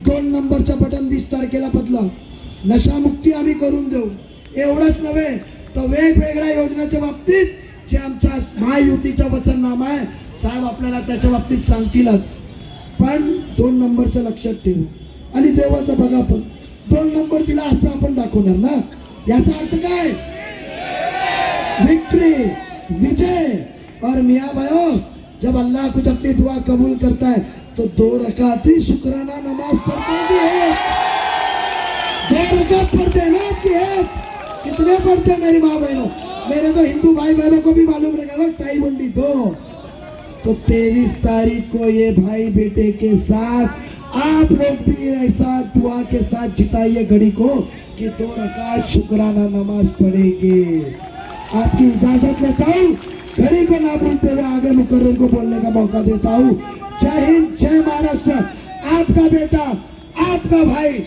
दोन नंबरचं बटन वीस तारखेला बदला. नशामुक्ती आम्ही करून देऊ. एवढंच नव्हे तर वेगवेगळ्या योजनेच्या बाबतीत जे आमच्या महायुतीचं वचननामा आहे साहेब आपल्याला त्याच्या बाबतीत सांगतीलच. पण दोन नंबरचं लक्षात ठेवू. आणि देवाचं बघा आपण. दोन नंबर दिला असं आपण दाखवणार ना? याचा अर्थ काय? विक्ट्री विजय और मिया भाय जब अल्लाह कुछ अपनी दुआ कबूल करता है तो दो रकाती शुक्राना नमाज़ पढ़ते हैं। कि एक दो रकात पढ़ते हैं ना आपकी एक कितने पढ़ते हैं मेरी माँ बहनों? मेरे तो हिंदू भाई बहनों को भी मालूम रहेगा ताई बंडी दो। तो तेईस तारीख को ये भाई बेटे के साथ, आप लोग भी ऐसा दुआ के साथ जिताइए घड़ी को कि दो रकात शुक्राना नमाज़ पढ़ेंगे। आपकी इजाज़त लेता हूँ, घड़ी को ना बोलते हुए आगे मुकर्रम को बोलने का मौका देता हूँ। जय हिंद जय महाराष्ट्र। आपका बेटा आपका भाई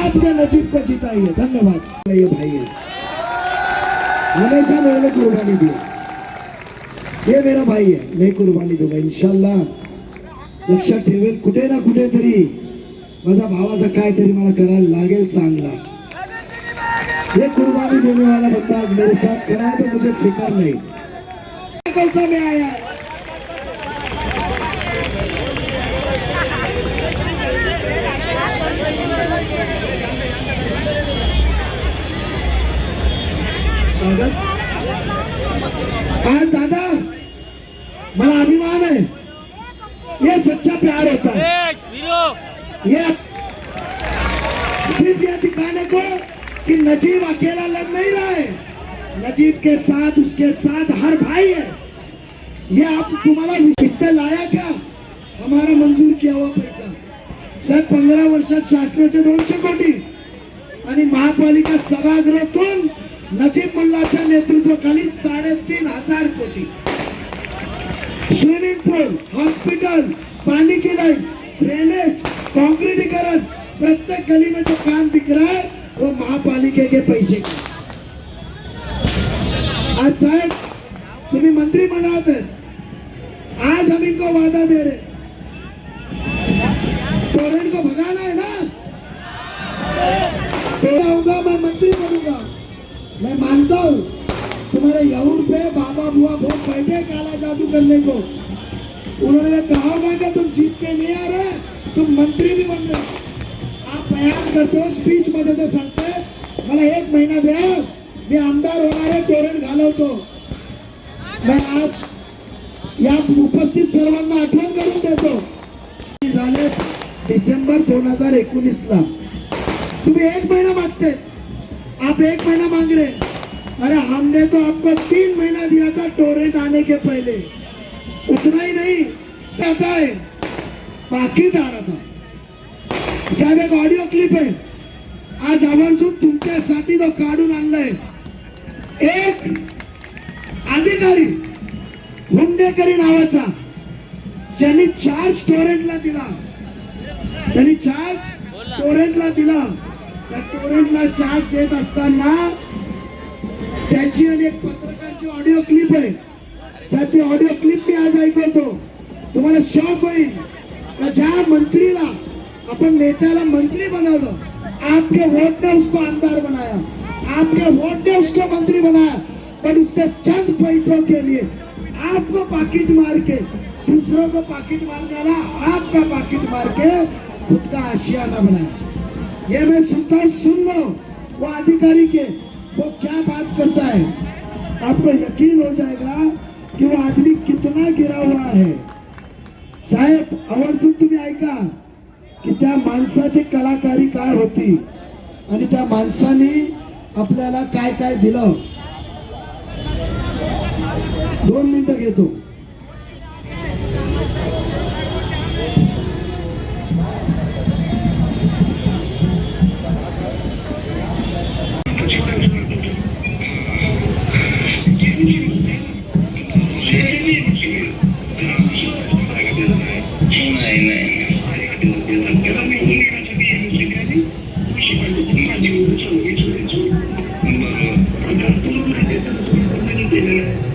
आपके नजीब को जिताइए। धन्यवाद। ये भाई है। हमेशा मैंने कुर्बानी दी हे मेरा भाई आहे मी कुर्बानी दूंगा इन्शाल्लाह लक्षात ठेवेल कुठे ना कुठे तरी। माझा भावाचा काहीतरी मला करायला लागेल चांगला। ये कुर्बानी देने वाला बंदा आज मेरे साथ खड़ा है तो मुझे फिक्र नहीं। कौन सा आया? स्वागत आज दादा मला अभिमान है ये सच्चा प्यार होता. है ये सिर्फ ये दिखाने को कि नजीब अकेला लड़ नहीं रहा है. नजीब के साथ उसके साथ हर भाई है. ये आप तुम्हाला किसने लाया क्या? हमारा मंजूर किया हुआ पैसा. साहेब पंधरा वर्षात शासनाचे दोनशे कोटी. आणि महापालिका सभागृहातून नजीब मुल्लाच्या नेतृत्वाखाली साडेतीन हजार कोटी. स्विमिंग पूल हॉस्पिटल पाणी की लाईन ड्रेनेज कॉन्क्रिटीकरण प्रत्येक गली में जो काम दिख रहा है वो महापालिके के पैसे का आज साहब तुम्ही मंत्री बनावत आज हम इनको वादा दे रहे. टोरेंट को भगाना है ना? मैं मानता हूँ तुम्हारे यहूर पे बाबा बुआ बहुत बैठे काला जादू करने को। उन्होंने कहा होगा कि तुम जीत के नहीं आ रहे तुम मंत्री भी बन रहे हो। आप बयान करते हो स्पीच मध्ये ते सांगते मला एक महिना द्या मी आमदार होणारे आहे तोरण घालवतो मैं आज या उपस्थित सर्वांना आठवण करून देतो। झाले डिसेंबर दोन हजार एकोणीस ला तुम्ही एक महिना मागते आप एक महीना मांग रहे अरे हमने तो आपको तीन महीना दिया था टोरेंट आने के पहले। उतना ही नहीं कहता है। बाकी आ रहा था। साहेब एक ऑडिओ क्लिप आहे आज आवर्जून तुमच्यासाठी तो काढून आणलाय एक अधिकारी हुंडेकरी नावाचा ज्यांनी चार्ज टोरेंटला दिला। त्यांनी चार्ज टोरेंटला दिला। त्या टोरेंटला चार्ज घेत असताना त्याची आणि एक पत्रकारची ऑडिओ क्लिप आहे. साहेब ती ऑडिओ क्लिप मी आज ऐकवतो. तुम्हाला शॉक होईल. का ज्या मंत्रीला अपन नेत्याला मंत्री बनवलं आपके वोट ने उसको आमदार बनाया. आपके वोट ने उसको मंत्री बनाया. पर उसने चंद पैसों के लिए आपको पाकिट मार के दूसरों को पाकिट मार डाला आपका पाकिट मार के खुद का आशियाना बनाया. ये मैं सुनता हूँ सुन लो वो अधिकारी के वो क्या बात करता है? आपको यकीन हो जाएगा कि वो आदमी कितना गिरा हुआ है। साहेब आवर्जून तुम्ही ऐका की त्या माणसाची कलाकारी काय होती? आणि त्या माणसाने आपल्याला काय काय दिलं? दोन मिनिटं घेतो. 你把那个，把那个。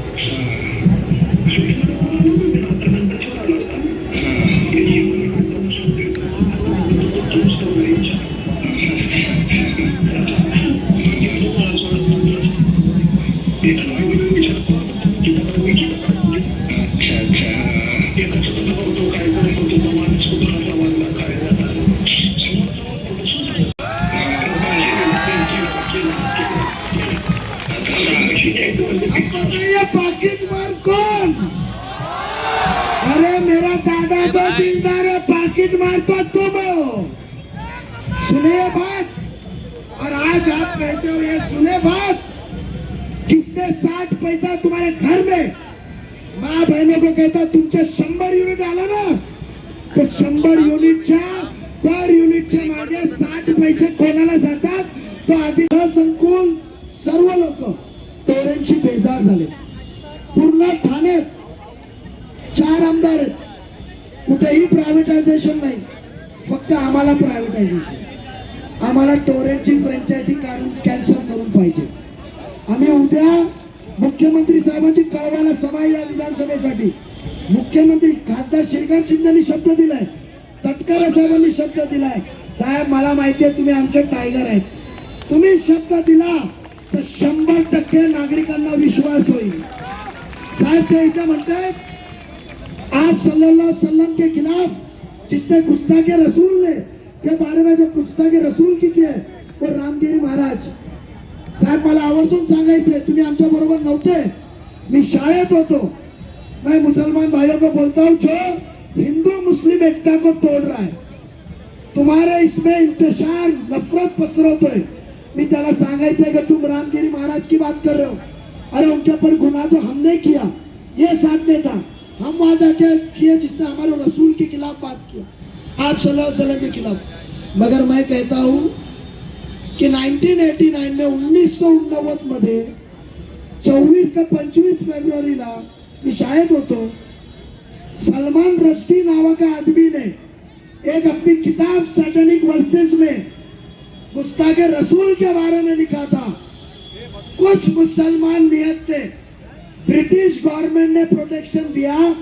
पाकिट मार कौन अरे मेरा दादा तो दिलदार है पाकिट मार तो तुम हो। सुनिए बात? और आज आप कहते हो ये सुने बात? किसने साठ पैसा तुम्हारे घर में? माँ बहनों को कहता तुमचे शंभर युनिट आला ना। तर शंभर युनिटच्या फक्त आम्हाला प्रायव्हेटायझेशन आम्हाला टोरेंटची फ्रँचायझी काढून कॅन्सल करून पाहिजे. आम्ही उद्या मुख्यमंत्री साहेबांची कळवायला सभा या विधानसभेसाठी मुख्यमंत्री खासदार श्रीकांत शिंदेनी शब्द दिलाय. तटकरे साहेबांनी शब्द दिलाय. साहेब मला माहिती आहे तुम्ही आमचे टायगर आहेत. तुम्ही शब्द दिला तर शंभर टक्के नागरिकांना विश्वास होईल. साहेब ते इथे म्हणतायत आप सल्ला सल्लम के खिलाफ जिसने गुस्ताखे रसूल ने के बारे में जो गुस्ताखे रसूल की किया है? वो रामगिरी महाराज। साहेब मला आवर्जून सांगायचंय तुम्ही आमच्या बरोबर नव्हते. मी शाळेत होतो. मैं मुसलमान भाइयों को बोलता हूँ जो हिंदू मुस्लिम एकता को तोड़ रहा है तुम्हारे इसमें इंतशार नफरत पसरवतोय मी त्याला सांगायचंय कि तुम रामगिरी महाराज की बात कर रहे हो अरे उनके ऊपर गुनाह तो हमने किया। ये साथ में था। हम वहाँ जाके किए जिसने हमारे रसूल के खिलाफ बात किया। आप सल्लल्लाहु अलैहि वसल्लम के खिलाफ। मगर मैं कहता हूँ कि 1989 में उन्नीस सौ मध्ये चोवीस का पंचवीस फेब्रुवारीला मी शाळेत होतो सलमान रश्दी नावा का आदमी ने एक अपनी किताब सैटनिक वर्सेस में गुस्ताखे रसूल के बारे में लिखा था। कुछ मुसलमान नियत थे। ब्रिटिश गवर्नमेंट ने प्रोटेक्शन दिया।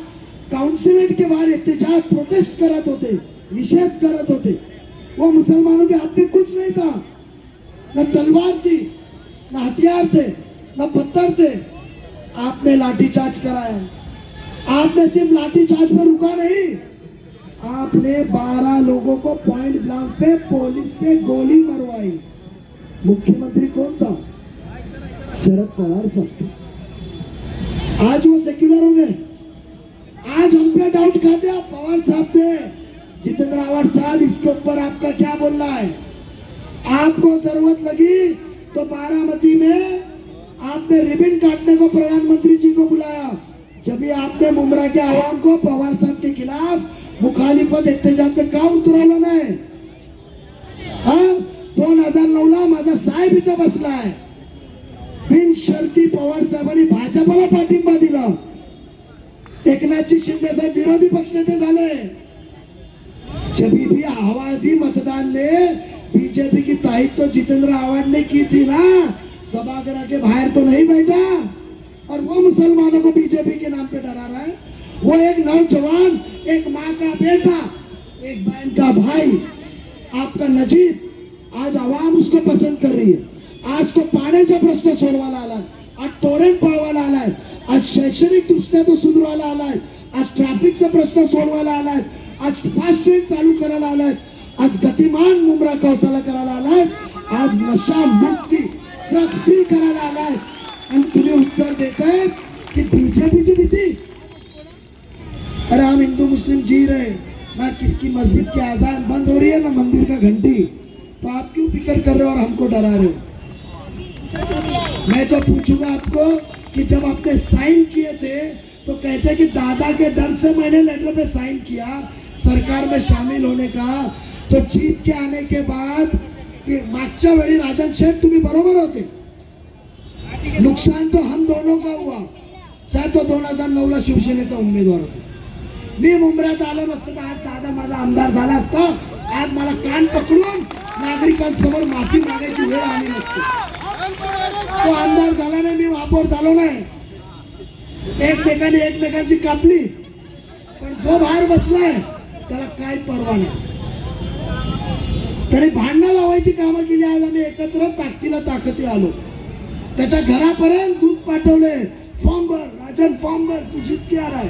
काउंसिलेट के बाहर एहतजाज प्रोटेस्ट करत होते, निषेध करत होते। वो मुसलमानों के हाथ में कुछ नहीं था। न तलवार थी, न हथियार थे, न पत्थर थे। आपने लाठीचार्ज कराया। आपने सिर्फ़ लाठीचार्ज पर रुका नहीं। आपने 12 लोगों को पॉइंट ब्लैंक पे पुलिस से गोली मरवाई। मुख्यमंत्री कौन था? शरद पवार साहब आज वो सेक्युलर हो गए आज हम पे डाउट खाते आप पवार साहब थे जितेंद्र आवाड साहब इसके ऊपर आपका क्या बोलना है? आपको जरूरत लगी तो बारामती में आपने रिबिन काटने को प्रधानमंत्री जी को बुलाया। जब भी आपने मुमरा के आवाम को पवार साहब के खिलाफ मुखालिफत एहतजाज पे का उतरवलं नाही हा? दोन हजार नऊ ला माझा साहेब इथं बसलाय बिन शर्ती पवार भाजप भाजपला पाठिंबा दिला. एकनाथजी शिंदे साहेब विरोधी पक्षनेते झाले. जभी भी आवाजी मतदान में बीजेपी की तारीफ तो जितेंद्र आवाड ने की थी ना? सभागृह के बाहर तो नहीं बैठा। और वो मुसलमानों को बीजेपी के नाम पे डरा रहा है। वो एक नौजवान एक माँ का बेटा एक बहन का भाई आपका नजीब आज आवाम उसको पसंद कर रही है। आज तो पाण्याचा प्रश्न सोडवायला आलाय आज टोरेंट पळवायला आलाय. आज शैक्षणिक दृष्ट्या तो सुधारवायला आलाय. आज ट्रॅफिकचा प्रश्न सोडवायला आलाय. आज फास्ट ट्रेन चालू करायला आलाय. आज गतिमान मुंब्रा कौसाला करायला आलाय. आज नशा मुक्ती ड्रग्स फ्री करायला आलाय. आणि तुम्ही उत्तर देताय की बीजेपीची भीती? अरे हम हिंदू मुस्लिम जी रहे ना किसकी मस्जिद की आजान बंद हो रही है ना मंदिर का घंटी. तो आप क्यों फिक्र कर रहे हो और हमको डरा रहे हो? मैं तो पूछूंगा आपको कि जब आपने साइन किए थे तो कहते कि दादा के डर से मैंने लेटर पे साइन किया सरकार में शामिल होने का। तो जीत के आने के बाद मागच्या वेळी राजन शेठ तुम्ही बरोबर होते। नुकसान तो हम दोनों का हुआ। सर तो दोन हजार नऊ ला शिवसेनेचा उमेदवार होता। मी मुंबऱ्यात आलो नसतो तर आज दादा माझा आमदार झाला असता. आज मला कान पकडून नागरिकांसमोर माफी मागायची वेळ आली नसते. तो आमदार झाला नाही मी वापर झालो नाही. एकमेकांनी एकमेकांची कापली. पण जो बाहेर बसलाय त्याला काय परवा नाही. तरी भांडणं लावायची कामं केली आज आम्ही एकत्र ताकदीला ताकदी आलो. त्याच्या घरापर्यंत दूध पाठवले. फॉर्म भर राजन फॉर्म भर तू जितकी आलाय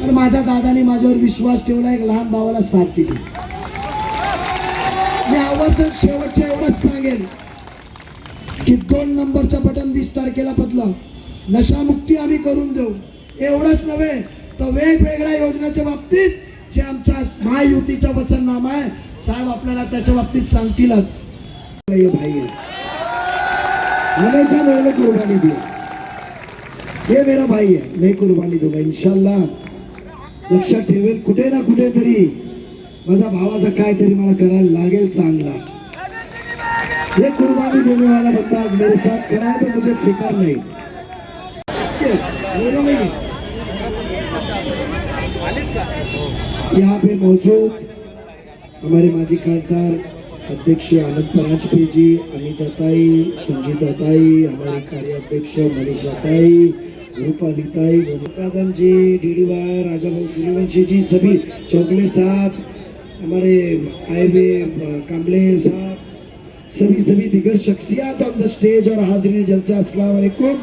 पण माझ्या दादाने माझ्यावर विश्वास ठेवला एक लहान भावाला साथ दिली. मी आवर्जून शेवटच्या एवढंच सांगेन की दोन नंबरचं बटन वीस तारखेला बदला नशामुक्ती आम्ही करून देऊ. एवढंच नव्हे तर वेगवेगळ्या योजनेच्या बाबतीत जे आमच्या महायुतीचं वचननामा आहे साहेब आपल्याला त्याच्या बाबतीत सांगतीलच. भाई. हमेशा मेरे कुर्बानी दिया. हे मेरा भाई आहे मैं कुर्बानी दूंगा इन्शाल्ला लक्षात ठेवेल कुठे ना कुठे तरी माझ्या भावाचं काहीतरी मला करायला लागेल. ये कुर्बानी देने वाला बंदा आज मेरे साथ खड़ा है तो मुझे फ़िक्र नहीं। यहाँ पे मौजूद हमारे माजी खासदार, अध्यक्ष आनंद परांजपे जी अनिताताई संगीताताई हमारे कार्याध्यक्ष मनीषाताई रूपालीताई मधुकादम जी डी वाई राजा भाऊ सूर्यवंशी जी सभी चौकले साहब हमारे आए हुए कामले साहब सभी सभी दिग्गज शख्सियात ऑन द स्टेज और हाजिर जलसा अस्सलाम वालेकुम।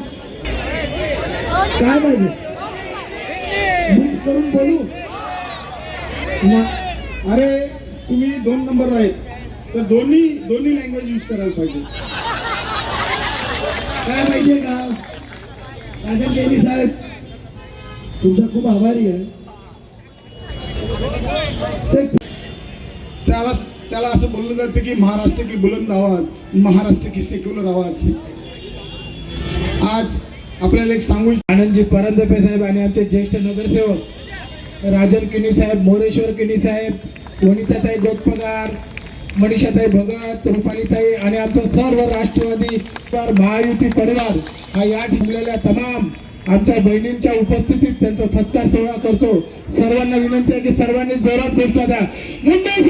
काय पाहिजे मिक्स करून बोलू? अरे तुम्ही दोन नंबर आहेत. तर दोन्ही दोन्ही लँग्वेज यूज करायला पाहिजे. काय माहितीये का? राजन केनी साहेब तुमचा खूप आभारी आहे. त्याला त्याला असं बोललं जातं की महाराष्ट्र की बुलंद आवाज महाराष्ट्र की सेक्युलर आवाज. आज आपल्याला एक सांगू आनंदजी परंदपे साहेब आणि आमचे ज्येष्ठ नगरसेवक राजन किनी साहेब मोरेश्वर किनी साहेब वनिताताई गोटपगार मनीषाताई भगत रुपालीताई आणि आमचा सर्व राष्ट्रवादी महायुती परिवार हा या ठिकलेल्या तमाम आमच्या बहिणींच्या उपस्थितीत त्यांचा सत्कार सोहळा करतो. सर्वांना विनंती आहे की सर्वांनी जोरात घोषणा द्या. मुंबई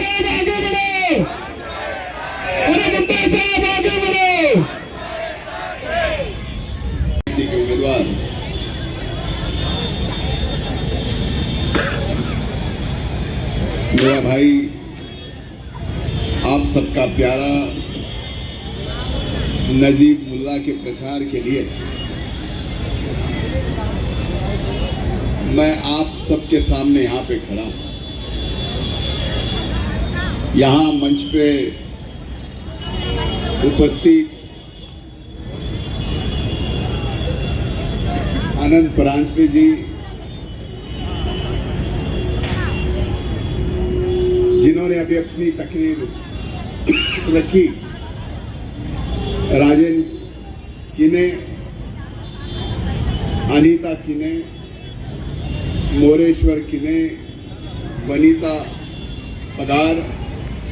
मेरा भाई, आप सबका प्यारा नजीब मुल्ला के प्रचार के लिए मैं आप सबके सामने यहाँ पे खड़ा हूँ। यहाँ मंच पे उपस्थित आनंद परांजपे जी, जिन्होंने अभी अपनी तकरीर रखी, राजन किने, अनीता किने, मोरेश्वर किने, वनीता पदार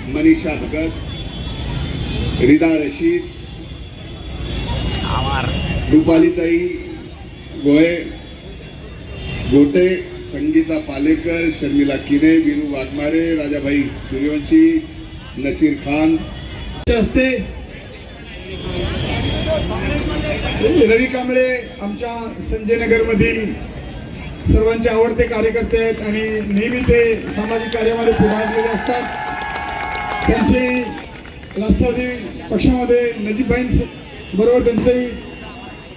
मनीषा भगत रिदा रशीद रूपालीताई गोळे गोटे संगीता पालेकर शर्मिला किने वीरू वाघमारे राजाभाई सूर्यवंशी नसीर खान. चे असते रवी कांबळे आमच्या संजय नगर मधील सर्वांचे आवडते कार्यकर्ते आहेत आणि नेहमी ते सामाजिक कार्यामध्ये पुढारलेले असतात. त्यांचे राष्ट्रवादी पक्षामध्ये नजीबबाईं बरोबर त्यांचाही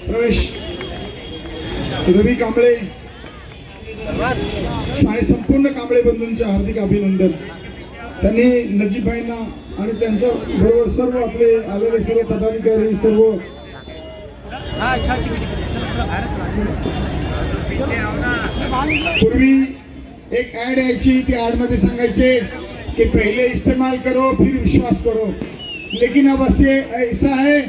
प्रवेश. रवी कांबळे. आणि संपूर्ण कांबळे बंधूंचे हार्दिक अभिनंदन. त्यांनी नजीबबाईंना आणि त्यांच्या बरोबर सर्व आपले आलेले सर्व पदाधिकारी सर्व पूर्वी एक ऍड यायची ती ऍडमध्ये सांगायचे कि पहले इस्तेमाल करो फिर विश्वास करो। लेकिन अब असे ऐसा है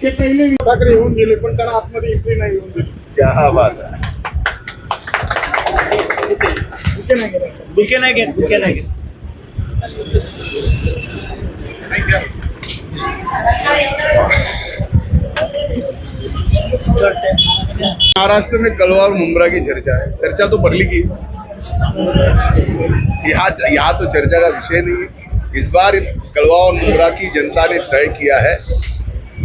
की पहिले ठाकरे येऊन गेले पण त्यांना आतमध्ये एंट्री नाही येऊन दिली क्या बात है। बुके नाही गेला असं. बुके नाही घेत बुके नाही घेत महाराष्ट्र में कलवा और मुमरा की चर्चा है। चर्चा तो बरली की यहाँ यहाँ तो चर्चा का विषय नहीं है। इस बार कलवा और मुमरा की जनता ने तय किया है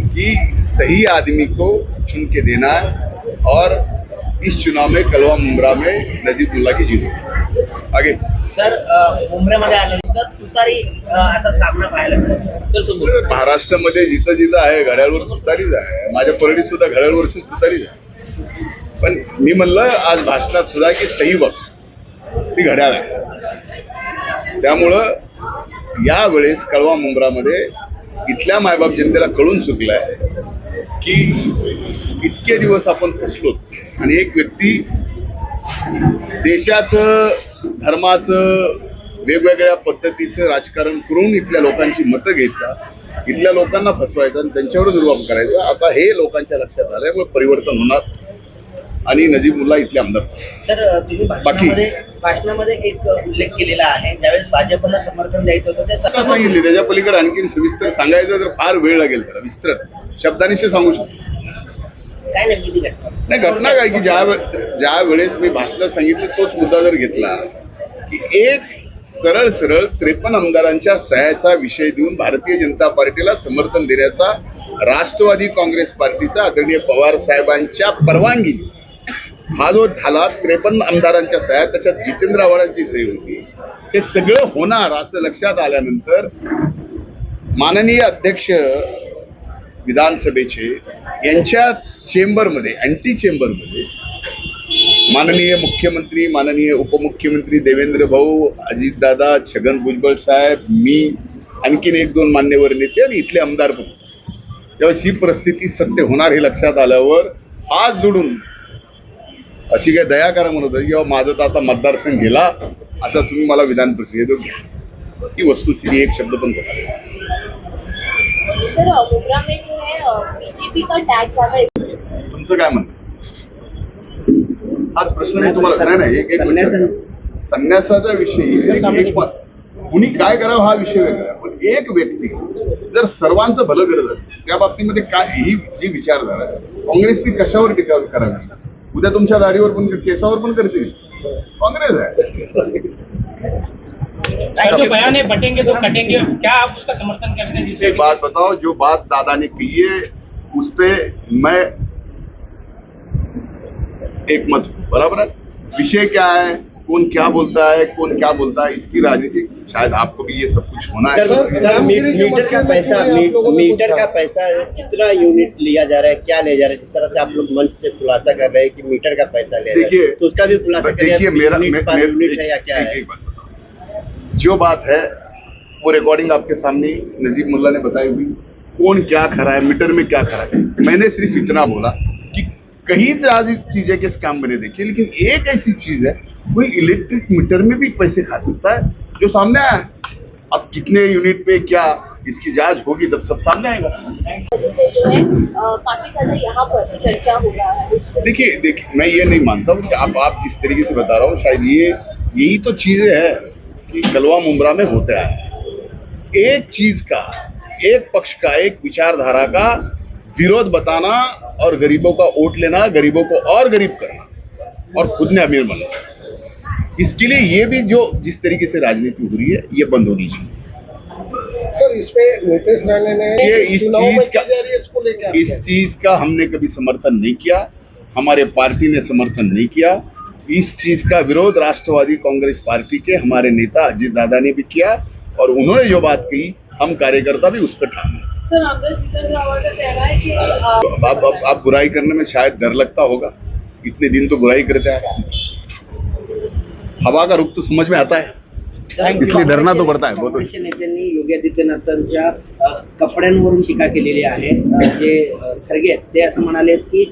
कि सही आदमी को चुन के देना है और इस चुनाव में कलवा मुमरा में नजीबुल्ला की जीत होगी। आगे। सर मुंबईमध्ये आल्यानंतर तुतारी असा सामना पाहायला मिळाला महाराष्ट्रामध्ये जिथं जिथं आहे घड्याळवर तुतारीच आहे. माझ्या परडीत सुद्धा घड्याळवरच तुतारीच आहे. पण मी म्हणलं आज भाषणात सुद्धा की सही वक्त ती घड्याळ आहे. त्यामुळं यावेळेस कळवा मुंब्रामध्ये इथल्या मायबाप जनतेला कळून चुकलंय की इतके दिवस आपण फसलो आणि एक व्यक्ती देशाचं धर्माचं वेगवेगळ्या पद्धतीचं राजकारण करून इथल्या लोकांची मतं घ्यायचा इथल्या लोकांना फसवायचं आणि त्यांच्यावर दुर्वाप करायचा आता हे लोकांच्या लक्षात आल्यामुळे परिवर्तन होणार. आणि नजीबुल्ला इथले आमदार. सर तुम्ही भाषणामध्ये भाषणामध्ये एक उल्लेख केलेला आहे. ज्यावेळेस भाजपला समर्थन द्यायचं होतं सांगितले? त्याच्या पलीकडे आणखी सविस्तर सांगायचं तर फार वेळ लागेल त्याला विस्तृत. शब्दानिशी सांगू शकतो. काय नाही घटना काय की ज्या ज्या वेळेस मी भाषणात सांगितलं तोच मुद्दा जर घेतला की एक सरळ सरळ त्रेपन्न आमदारांच्या सह्याचा विषय देऊन भारतीय जनता पार्टीला समर्थन देण्याचा राष्ट्रवादी काँग्रेस पार्टीचा आदरणीय पवार साहेबांच्या परवानगी हा जो झाला त्रेपन्न आमदारांच्या सह्या त्याच्यात जितेंद्र आव्हाडांची सही होती. हे सगळं होणार असं लक्षात आल्यानंतर माननीय अध्यक्ष विधानसभेचे यांच्या चेंबरमध्ये अँटी चेंबरमध्ये माननीय मुख्यमंत्री माननीय उपमुख्यमंत्री देवेंद्र भाऊ अजितदादा छगन भुजबळ साहेब मी आणखीन एक दोन मान्यवर नेते आणि इथले आमदार पण त्यावेळेस ही परिस्थिती सत्य होणार हे लक्षात आल्यावर आज जोडून अशी काय दया करा म्हणत होते. किंवा माझं तर आता मतदारसंघ गेला आता तुम्ही मला विधान परिषदेत घ्या ही वस्तुस्थिती एक शब्द पण बोला. सर मुद्रा में जो है बीजेपी का टैग लगा है तुमचं काय म्हणणं? हाच प्रश्न मी तुम्हाला. नाही संन्यासांचं- विषय एक- एक मत कुणी काय करावं हा विषय वेगळा पण एक व्यक्ती जर सर्वांचं भलं करत असेल त्या बाबतीमध्ये काय ही जी विचारधारा आहे काँग्रेसनी कशावर टीका करावी? उद्या तुमच्या दाढीवर पण केसावर पण करतील. काँग्रेस आहे. सर जो बयान है बटेंगे तो कटेंगे। क्या आप उसका समर्थन करते हैं एक बात बताओ जो बात दादा ने की है उस पे मैं एक मत बराबर है? विषय क्या है? कौन क्या बोलता है? कौन क्या बोलता है? इसकी राजनीति शायद आपको भी ये सब कुछ होना है मीटर का पैसा मीटर का पैसा कितना यूनिट लिया जा रहा है क्या लिया जा रहा है? जिस तरह से आप लोग मंच पे खुलासा कर रहे हैं कि मीटर का पैसा रहा देखिए तो उसका भी खुलासा देखिए मेरा यूनिट है या क्या है। जो बात है वो रिकॉर्डिंग आपके सामने नजीब मुल्ला ने बताई हुई। कौन क्या खरा है मीटर में क्या खरा है? मैंने सिर्फ़ इतना बोला कि कहीं ज़्यादा चीज़ें के स्कैम बने देखे लेकिन एक ऐसी चीज़ है कोई इलेक्ट्रिक मीटर में भी पैसे खा सकता है। जो सामने आया। अब कितने यूनिट पे क्या इसकी जाँच होगी तब सब सामने आएगा। वजह से जो काफ़ी ज़्यादा यहाँ पर चर्चा हो रहा है। देखिए देखिए मैं ये नहीं मानता हूँ कि आप आप जिस तरीके से बता रहा हूँ शायद ये यही तो चीज़ें है कि कलवा मुमरा में होता है। एक चीज़ का एक पक्ष का एक विचारधारा का विरोध बताना और गरीबों का वोट लेना गरीबों को और गरीब करना और खुद ने अमीर बनना। इसके लिए ये भी जो जिस तरीके से राजनीति हो रही है ये बंद होनी चाहिए। सर इसमें नीतीश राणे ने ये इस चीज़ का है, इस चीज़ का हमने कभी समर्थन नहीं किया हमारे पार्टी ने समर्थन नहीं किया। इस चीज़ का विरोध राष्ट्रवादी कांग्रेस पार्टी के हमारे नेता अजीत दादा ने भी किया और उन्होंने जो बात कही हम कार्यकर्ता भी उस पर ठाने है। अब आप, बुराई करने में शायद डर लगता होगा। इतने दिन तो बुराई करते आए हवा का रुख तो समझ में आता है? इसलिए डरना तो पडता है, काँग्रेसच्या नेत्यांनी योगी आदित्यनाथांच्या कपड्यांवरून टीका केलेली आहे. जे खरगे ते असं म्हणाले की